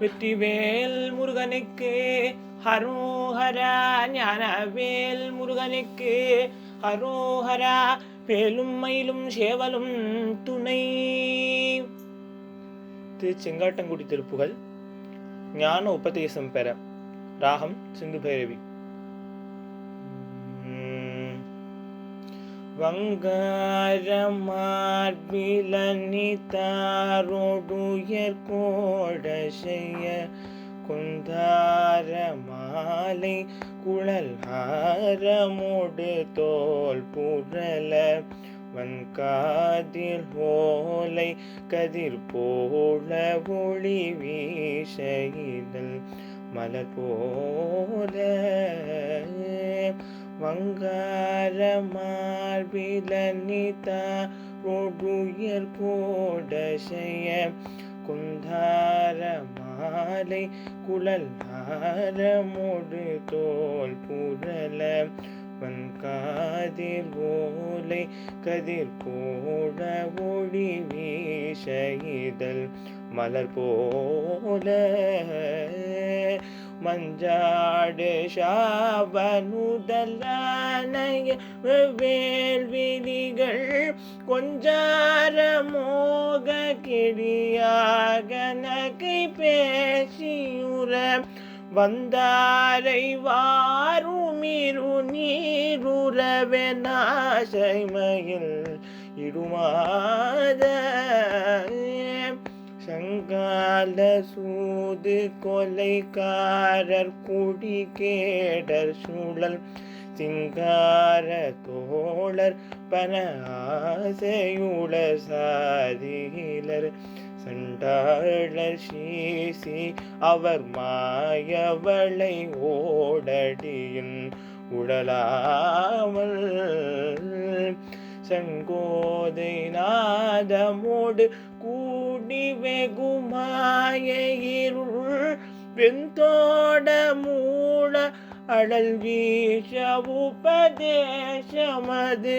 வெற்றிவேல் முருகனுக்கு ஹரோஹரா ஞானவேல் முருகனுக்கு ஹரோஹரா வேலும் மயிலும் சேவலும் துணை. திரு செங்காட்டங்குடி திருப்புகள் ஞான உபதேசம் பெற ராகம் சிந்து பைரவி வங்காரமார்பிலனிதாரோடுயர் கோட செய்ய குந்தார மாலை குழல் ஹாரமோடு தோல் புரள வன்காதில் ஓலை கதிர் போல ஒளி வீசைதல் மலர் போல வங்கார மார்பிலனிதா ரோடுயர் கோட செய்ய குந்தார மாலை குழல் ஹாரமோடு தோல் புரல வன்காதில் ஓலை கதிர் போட ஒளி வீசைதல் மலர் போல மஞ்சாடு ஷாபனுதலானைய வேல்விழிகள் கொஞ்சார மோக கிழியாக நகை பேசியுற வந்தாரை வாருமிரு நீருறவே நாசைமையில் இடுமாத சங்கால சூது கொலைக்காரர் குடி கேடர் சூழல் சிங்கார தோழர் பன ஆசையுள சாதியிலர் சண்டாளர் சீசி அவர் மாயவளை ஓடடியின் உடலாமல் செங்கோதை நாதமோடு வெகுமாய இருள் வெந்தோட மூட அடல் வீச உபதேசமது.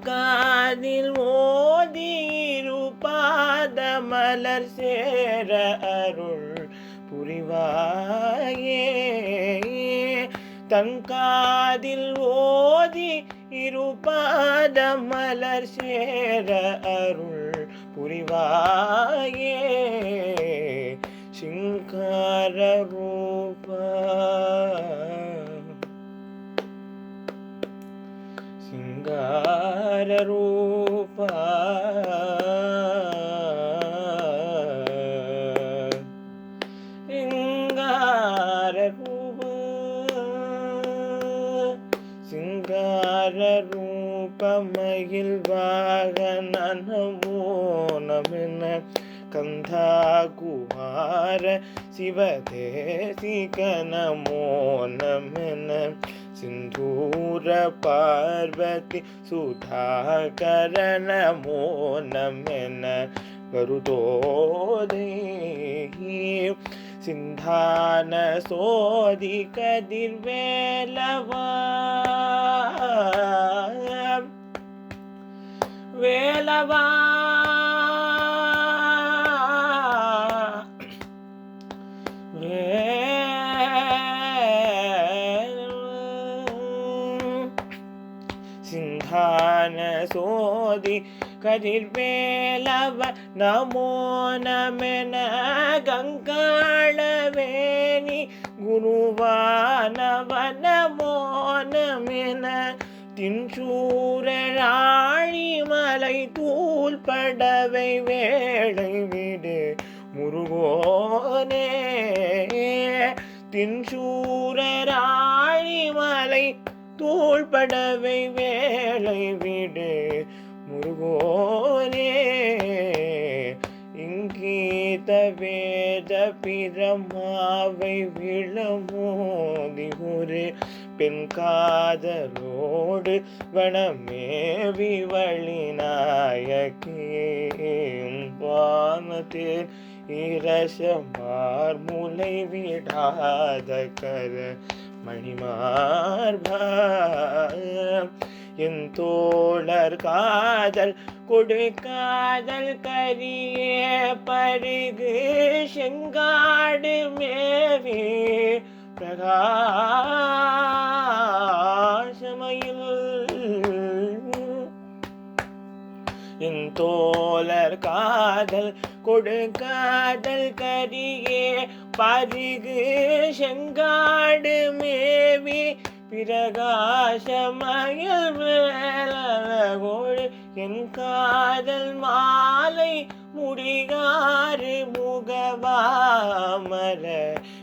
காதில் ஓதிரு பாத மலர் சேர அருள் புரிவாயே. தன் காதில் ஓதி இருபாத மலர் சேர அருள் புரிவாயே சிங்கார ரூபா. சிங்கார ரூபா. ரூபமயில் வாகன நமோ கந்தா குமார சிவதேசிக நமோ நமன சிந்தூர பார்வதி சுதாகர நமோ நமன கருதோதே சிந்தான சோதி கதிர்வேலவா வேலவா? சிந்தான சோதி கதிர்வேலவ நமோ நமன கங்காளவேணி குருவானவ நமோ நமன தின்சூரரா மலை தூள் படவை வேளை விடு. முருகோனே தின்சூராழி மலை தூள் படவை வேளை விடு. முருகோனே வேத வேத பிரமாவை விழமோதி ஒரு பெண் காதலோடு வனமேவி வழி நாயகேம் வானத்தில் இரசமார் முலை விடாத கர. மணிமார்பா என் தோழர் காதல் கொடு காதல் கரிய பருகு செங்காடு மேவே பிரகாசமையில். என் தோழர் காதல் கொடு காதல் கரியே பருகு செங்காடு மேவி பிரகாசமயில் மேலோடு என் காதல் மாலை முடிகாறு முகவாமர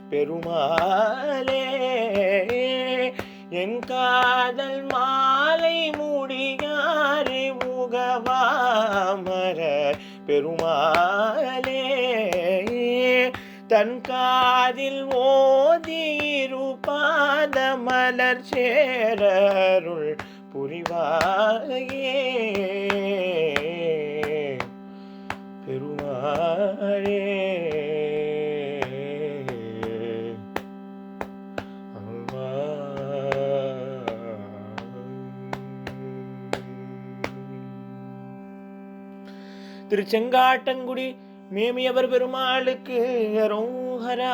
பெருமாளே. என் காதல் மாலை முடிகாறு முகவாமர பெருமாளே. தன் காதில் ஓதியிருப்பாத மலர் சேரருள் புரிவாயே. பெருமாளே. திருச்செங்காட்டங்குடி மேமியவர் பெருமாளுக்கு அரோஹரா